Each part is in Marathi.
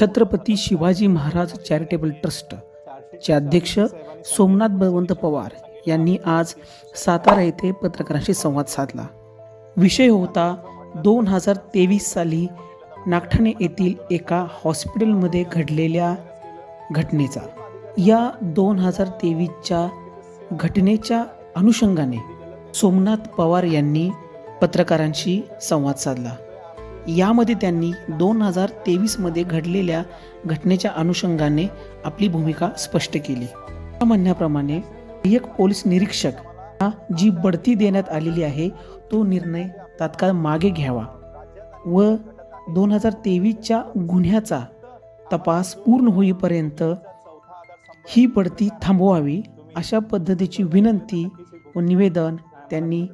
छत्रपती शिवाजी महाराज चॅरिटेबल ट्रस्ट चे अध्यक्ष सोमनाथ बळवंत पवार यांनी आज सातारा येथे पत्रकारांशी संवाद साधला. विषय होता दोन हजार तेवीस साली नागठाणे येथील एका हॉस्पिटलमध्ये घडलेल्या घटनेचा. या दोन हजार तेवीसच्या घटनेच्या अनुषंगाने सोमनाथ पवार यांनी पत्रकारांशी संवाद साधला. यामध्ये त्यांनी दोन हजार तेवीसमध्ये घडलेल्या घटनेच्या अनुषंगाने आपली भूमिका स्पष्ट केली. त्या म्हणण्याप्रमाणे एक पोलीस निरीक्षक हा जी बढती देण्यात आलेली आहे तो निर्णय तात्काळ मागे घ्यावा व दोन हजार तेवीसच्या गुन्ह्याचा तपास पूर्ण होईपर्यंत ही बढती थांबवावी अशा पद्धतीची विनंती व निवेदन त्यांनी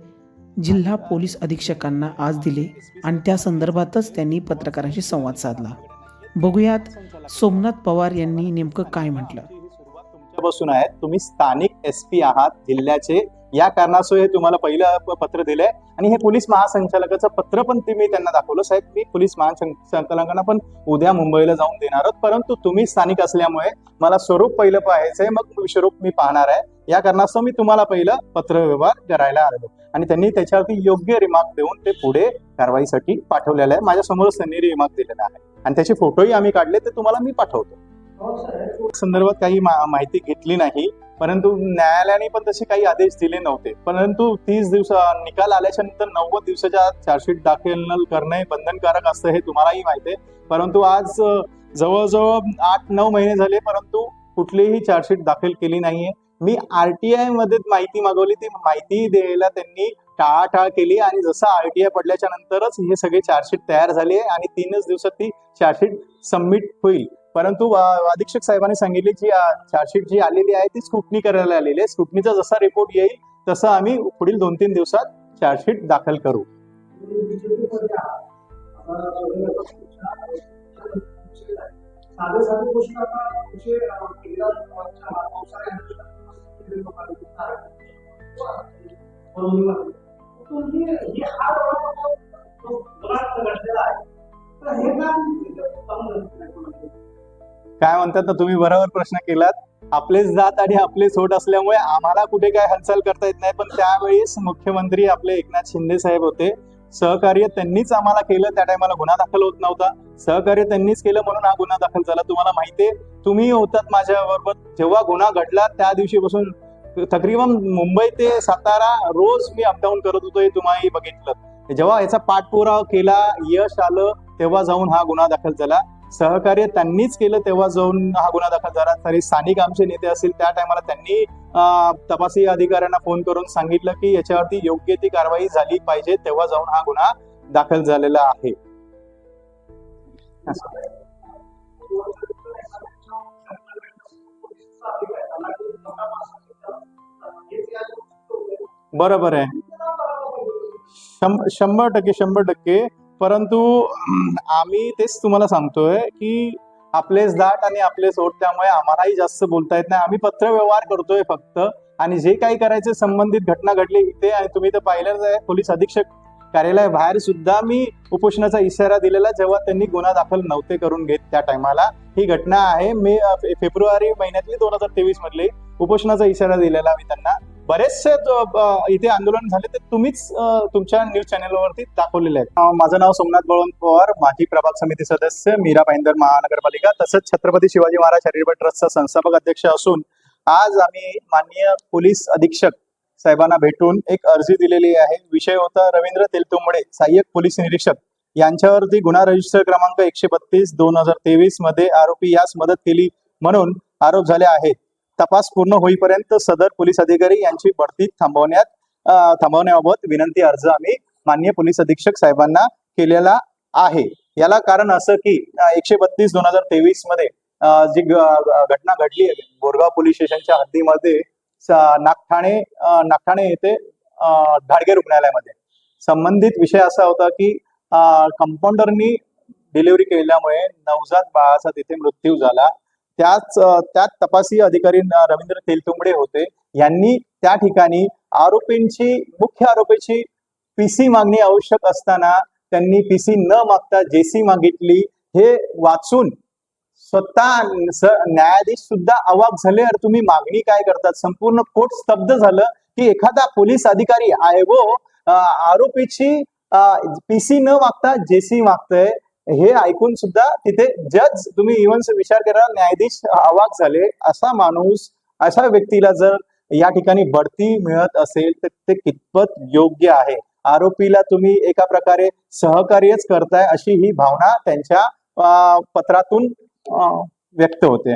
जिल्हा पोलीस अधीक्षकांना आज दिले आणि त्या संदर्भातच त्यांनी पत्रकारांशी संवाद साधला. बघूयात सोमनाथ पवार यांनी नेमकं काय म्हटलं? तुमच्यापासून आहे तुम्ही स्थानिक एस पी आहात जिल्ह्याचे. या कारणासह हे तुम्हाला पहिलं पत्र दिलंय. आणि हे पोलीस महासंचालकाचं पत्र पण तुम्ही मी त्यांना दाखवलं साहेब. मी पोलीस महासंचालकांना पण उद्या मुंबईला जाऊन देणार आहोत. परंतु तुम्ही स्थानिक असल्यामुळे मला स्वरूप पहिलं पाहायचंय. मग स्वरूप मी पाहणार आहे. या कारणास्तव मी तुम्हाला पहिलं पत्र व्यवहार करायला आलो आणि त्यांनी त्याच्यावरती योग्य रिमार्क देऊन ते पुढे कारवाईसाठी पाठवलेलं आहे. माझ्या समोरच त्यांनी रिमार्क दिलेला आहे. आणि त्याचे फोटोही आम्ही काढले ते तुम्हाला मी पाठवतो. संदर्भात काही माहिती घेतली नाही. परंतु न्यायालयाने पण तसे काही आदेश दिले नव्हते. परंतु तीस दिवस निकाल आल्याच्यानंतर नव्वद दिवसाच्या चार्जशीट दाखल करणे बंधनकारक असतं हे तुम्हालाही माहिती आहे. परंतु आज जवळजवळ आठ नऊ महिने झाले परंतु कुठलीही चार्जशीट दाखल केली नाहीये. मी आरटीआयमध्ये माहिती मागवली. ती माहिती द्यायला त्यांनी टाळाटाळ केली आणि जसं आरटीआय पडल्याच्या नंतरच हे सगळे चार्जशीट तयार झाले आणि तीनच दिवसात ती चार्जशीट सबमिट होईल. परंतु अधीक्षक साहेबांनी सांगितले जी चार्जशीट जी आलेली आहे ती स्क्रुटनी करायला आलेली आहे. स्क्रुटनीचा जसा रिपोर्ट येईल तसं आम्ही पुढील दोन तीन दिवसात चार्जशीट दाखल करू. साधे साधे गोष्ट आता म्हणजे, हे हा घडलेला आहे तर हे काय म्हणतात ना तुम्ही बरोबर प्रश्न केलात. आपलेच जात आणि आपले सोट असल्यामुळे आम्हाला कुठे काय हालचाल करता येत नाही पण त्यावेळेस मुख्यमंत्री आपले एकनाथ शिंदे साहेब होते. सहकार्य त्यांनीच आम्हाला केलं त्या टायमाला गुन्हा दाखल होत नव्हता. सहकार्य त्यांनीच केलं म्हणून हा गुन्हा दाखल झाला. तुम्हाला माहितीये तुम्ही होतात माझ्या बरोबर जेव्हा गुन्हा घडला त्या दिवशीपासून तकरीबन मुंबई ते सातारा रोज मी अपडाऊन करत होतो हे तुम्हाही बघितलं. जेव्हा याचा पाठपुरावा केला यश आलं तेव्हा जाऊन हा गुन्हा दाखल झाला. सहकार्य त्यांनीच केलं तेव्हा जाऊन हा गुन्हा दाखल झाला. तरी स्थानिक आमचे नेते असतील त्या टायमाला त्यांनी तपासी अधिकाऱ्यांना फोन करून सांगितलं की याच्यावरती योग्य ती कारवाई झाली पाहिजे तेव्हा जाऊन हा गुन्हा दाखल झालेला आहे. बरोबर आहे. शंभर टक्के शंभर टक्के. परंतु आम्ही तेच तुम्हाला सांगतोय की आपलेच दाट आणि आपलेच सोट त्यामुळे आम्हालाही जास्त बोलता येत नाही. आम्ही पत्र व्यवहार करतोय फक्त. आणि जे काही करायचे संबंधित घटना घडली इथे आणि तुम्ही तर पाहिलंच आहे. पोलीस अधीक्षक कार्यालय बाहेर सुद्धा मी उपोषणाचा इशारा दिलेला जेव्हा त्यांनी गुन्हा दाखल नव्हते करून घेत त्या टायमाला. ही घटना आहे मे फेब्रुवारी महिन्यातली दोन हजार तेवीस मधली. उपोषणाचा इशारा दिलेला मी त्यांना. बरेचसे इथे आंदोलन झाले ते तुम्हीच तुमच्या न्यूज चॅनलवरती दाखवलेले आहेत. माझं नाव सोमनाथ बळवंत पवार माजी प्रभाग समिती सदस्य मीरा भाईंदर महानगरपालिका तसंच छत्रपती शिवाजी महाराज चॅरिटेबल ट्रस्टचा संस्थापक अध्यक्ष असून आज आम्ही माननीय पोलीस अधीक्षक साहेबांना भेटून एक अर्जी दिलेली आहे. विषय होता रवींद्र तेलतुंबडे सहाय्यक पोलीस निरीक्षक. यांच्यावरती गुन्हा रजिस्टर क्रमांक एकशे बत्तीस दोन हजार तेवीसमध्ये आरोपी यास मदत केली म्हणून आरोप झाले आहेत. तपास पूर्ण होईपर्यंत सदर पोलीस अधिकारी यांची बढती थांबवण्यात थांबवण्याबाबत विनंती अर्ज आम्ही माननीय पोलीस अधीक्षक साहेबांना केलेला आहे. याला कारण असं की एकशे बत्तीस दोन हजार तेवीसमध्ये जी घटना घडली आहे बोरगाव पोलीस स्टेशनच्या हद्दीमध्ये नागठाणे नागठाणे येथे धाडगे रुग्णालयामध्ये. संबंधित विषय असा होता की कंपाऊंडरनी डिलिव्हरी केल्यामुळे नवजात बाळाचा तिथे मृत्यू झाला. त्याच अं, त्यात तपासी अधिकारी रवींद्र तेलतुंबडे होते. यांनी त्या ठिकाणी आरोपींची मुख्य आरोपीची पीसी मागणी आवश्यक असताना त्यांनी पीसी न मागता जेसी मागितली. हे वाचून स्वतः न्यायाधीश सुद्धा अवाक झाले. अरे तुम्ही मागणी काय करतात? संपूर्ण कोर्ट स्तब्ध झालं की एखादा पोलीस अधिकारी आहे आरोपीची पीसी न मागता जेसी मागतय. हे ऐकून सुद्धा तिथे जज तुम्ही इव्हन विचार करा न्यायाधीश अवाक झाले. असा माणूस अशा व्यक्तीला जर या ठिकाणी बढती मिळत असेल तर ते कितपत योग्य आहे? आरोपीला तुम्ही एका प्रकारे सहकार्यच करताय अशी ही भावना त्यांच्या पत्रातून व्यक्त होते.